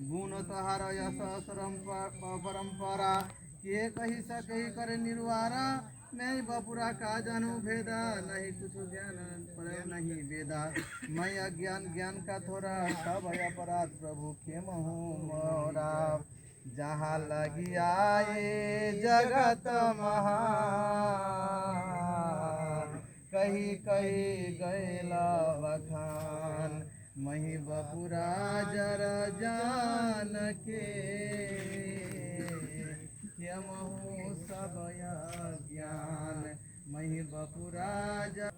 गुण तहार यश परंपरा। किए कही सकही कर निर्वारा? मैं बपुरा का जानू भेदा? नहीं कुछ ज्ञान, पर नहीं वेदा। मैं अज्ञान ज्ञान का थोड़ा सब अपराध प्रभु खेम हूँ मोरा। जहाँ लगी आए जगत महा। कही कही गैला बखान मही बाबू जर जान के यमहु सब ज्ञान मही बाबू जर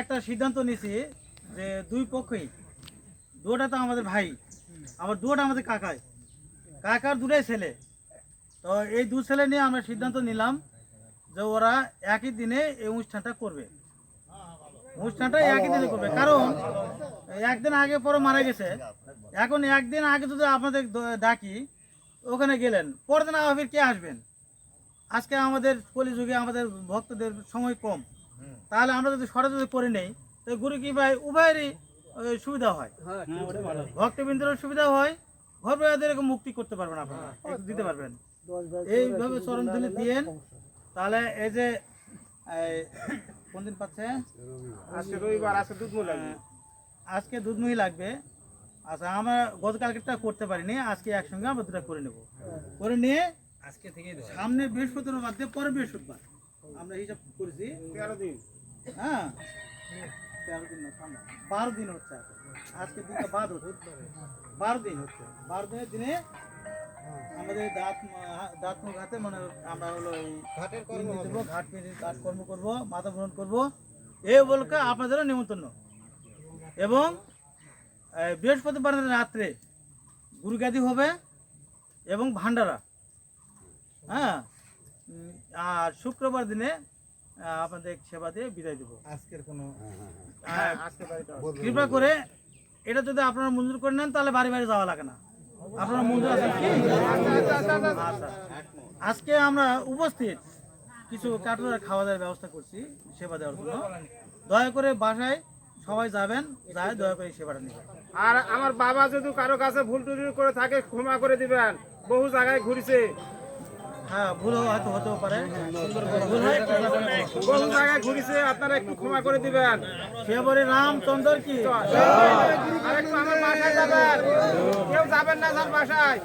একটা সিদ্ধান্ত নিয়েছি যে দুই পক্ষই দুটা তো আমাদের ভাই, আবার দুটা আমাদের কাকাই। কাকার দুটাই ছেলে। তো এই দু ছেলে নিয়ে আমরা সিদ্ধান্ত নিলাম যে ওরা একই দিনে এই অনুষ্ঠানটা করবে। অনুষ্ঠানটা একই দিনে করবে। কারণ একদিন আগে পরে মারা গেছে। এখন একদিন আগে যদি আপনাদের ডাকি, ওখানে গেলেন। পরের দিন আবার কে আসবেন? আজকে আমাদের কলিযুগে আমাদের ভক্তদের সময় কম। তাহলে আমরা যদি সরাসরি করে নেই তো গুরু কি ভাই উভয়েরই সুবিধা হয়। ভক্তবৃন্দের সুবিধা হয় ঘর বাইরে মুক্তি করতে পারবেন আপনারা দিতে পারবেন। এইভাবে চরণ দিলে দিয়েন তাহলে এই যে কোন দিন পাচ্ছে? আজকে রবিবার আজকে দুধ মূল লাগবে আজকে দুধমুহি লাগবে। আচ্ছা আমরা গতকালকেটা করতে পারিনি আজকে একসঙ্গে আমরা দুটা করে নেব। করে নিয়ে আজকে থেকে সামনে বৃহস্পতিবার বাদ দিয়ে পরে বৃহস্পতিবার আমরা হিসাব করেছি। তেরো দিন। হ্যাঁ? তেরো দিন বারো দিন হচ্ছে আজকে দিনটা বাদ হচ্ছে। বারো দিন হচ্ছে। বারো দিনের দিনে আমাদের দাঁত মা- দাঁত মুখ হাতে মানে আমরা হলো এই ঘাটের কর্ম দেবো ঘাট ঘাট কর্ম করব মাথা ভ্রমণ করব। এই আপনাদেরও নিমন্ত্রণ। এবং বৃহস্পতিবার রাত্রে গুরুগাদি হবে এবং ভান্ডারা। হ্যাঁ? আর শুক্রবার দিনে আপনাদের সেবা দিয়ে বিদায় দেবো। আজকের কোনো কৃপা করে এটা যদি আপনারা মঞ্জুর করে নেন তাহলে বাড়ি বাড়ি যাওয়া লাগে না। আপনারা মঞ্জুর আছেন কি। আজকে আমরা উপস্থিত কিছু কাঠুরের খাওয়া দাওয়ার ব্যবস্থা করছি সেবা দেওয়ার জন্য। দয়া করে বাসায় সবাই যাবেন যায় দয়া করে সেবাটা নেবেন। আর আমার বাবা যদি কারও কাছে ভুল টুল করে থাকে ক্ষমা করে দিবেন। বহু জায়গায় ঘুরেছে। হ্যাঁ ভুল হয়তো হতেও পারে। ভুল হয়। বহু জায়গায় ঘুরেছে আপনারা একটু ক্ষমা করে দিবেন। সে বলে রামচন্দ্র কি? আর একটু আমার বাসায় যাবেন। কেউ যাবেন না স্যার বাসায়।